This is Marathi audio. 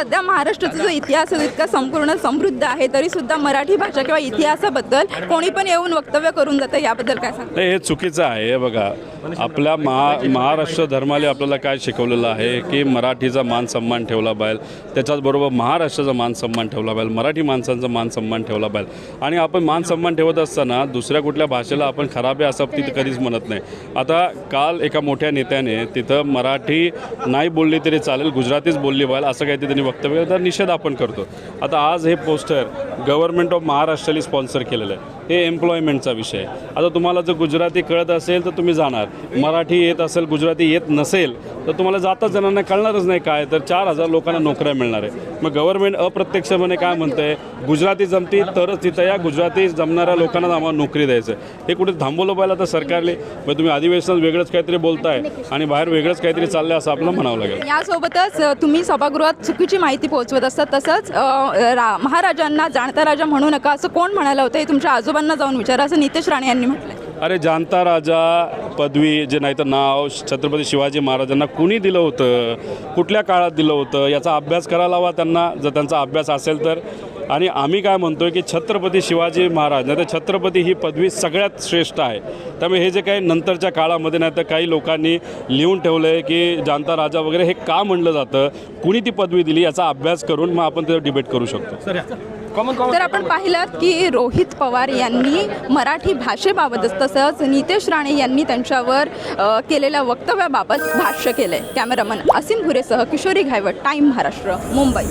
सध्या महाराष्ट्राचा जो इतिहास आहे इतका संपूर्ण समृद्ध आहे तरी सुद्धा मराठी भाषा किंवा इतिहासाबद्दल कोणी पण येऊन वक्तव्य करून जातं याबद्दल काय सांगता? हे चुकीचं आहे हे बघा. आपल्या महा महाराष्ट्र धर्माने आपल्याला काय शिकवलेलं आहे की मराठीचा मान सन्मान ठेवला पाहिजे. त्याच्याचबरोबर महाराष्ट्राचा मान सन्मान ठेवला पाहिजे मराठी माणसांचा मान सन्मान ठेवला पाहिजे. आणि आपण मान सन्मान ठेवत असताना दुसऱ्या कुठल्या भाषेला आपण खराब आहे असं तिथं कधीच म्हणत नाही. आता काल एका मोठ्या नेत्याने तिथं मराठी नाही बोलली तरी चालेल गुजरातीच बोलली पाहिजे असं काहीतरी त्यांनी वक्तव्य तर निषेध आपण करतो. आता आज हे पोस्टर गव्हर्नमेंट ऑफ महाराष्ट्राने स्पॉन्सर केलेलं आहे. हे एम्प्लॉयमेंटचा विषय. आहे आता तुम्हाला जर गुजराती कळत असेल तर तुम्ही जाणार. मराठी येत असेल गुजराती येत नसेल तर तुम्हाला जाताच जणांना कळणारच नाही काय तर चार हजार लोकांना नोकऱ्या मिळणार आहे. मग गव्हर्नमेंट अप्रत्यक्षपणे काय म्हणतंय? गुजराती जमती तरच तिथं या. गुजराती जमणाऱ्या लोकांना आम्हाला नोकरी द्यायचं हे कुठे थांबवलं पाहिलं तर सरकारने? मग तुम्ही अधिवेशनात वेगळंच काहीतरी बोलताय आणि बाहेर वेगळंच काहीतरी चाललंय असं आपलं म्हणावं लागेल. यासोबतच तुम्ही सभागृहात चुकीची माहिती पोहोचवत असतात. तसंच महाराजांना जाणता राजा म्हणू नका. असं कोण म्हणायला होतं? हे तुमच्या आजोबांना जाऊन विचारा असं नितेश राणे यांनी म्हटलं अरे जाणता राजा पदवी जे नाही तर नाव छत्रपती शिवाजी महाराजांना कुणी दिलं होतं? कुठल्या काळात दिलं होतं? याचा अभ्यास करायला हवा त्यांना. जर त्यांचा अभ्यास असेल तर आणि आम्ही काय म्हणतोय की छत्रपती शिवाजी महाराज नाही तर छत्रपती ही पदवी सगळ्यात श्रेष्ठ आहे. त्यामुळे हे जे काही नंतरच्या काळामध्ये नाही तर काही लोकांनी लिहून ठेवलं आहे की जाणता राजा वगैरे हे का म्हणलं जातं कुणी ती पदवी दिली याचा अभ्यास करून मग आपण त्यावर डिबेट करू शकतो. तर आपण पाहिलं की रोहित पवार यांनी मराठी भाषेबाबतच तसंच नितेश राणे यांनी त्यांच्यावर केलेल्या वक्तव्याबाबत भाष्य केलंय. कॅमेरामन असीम घुरेसह किशोरी घायवट टाईम महाराष्ट्र मुंबई.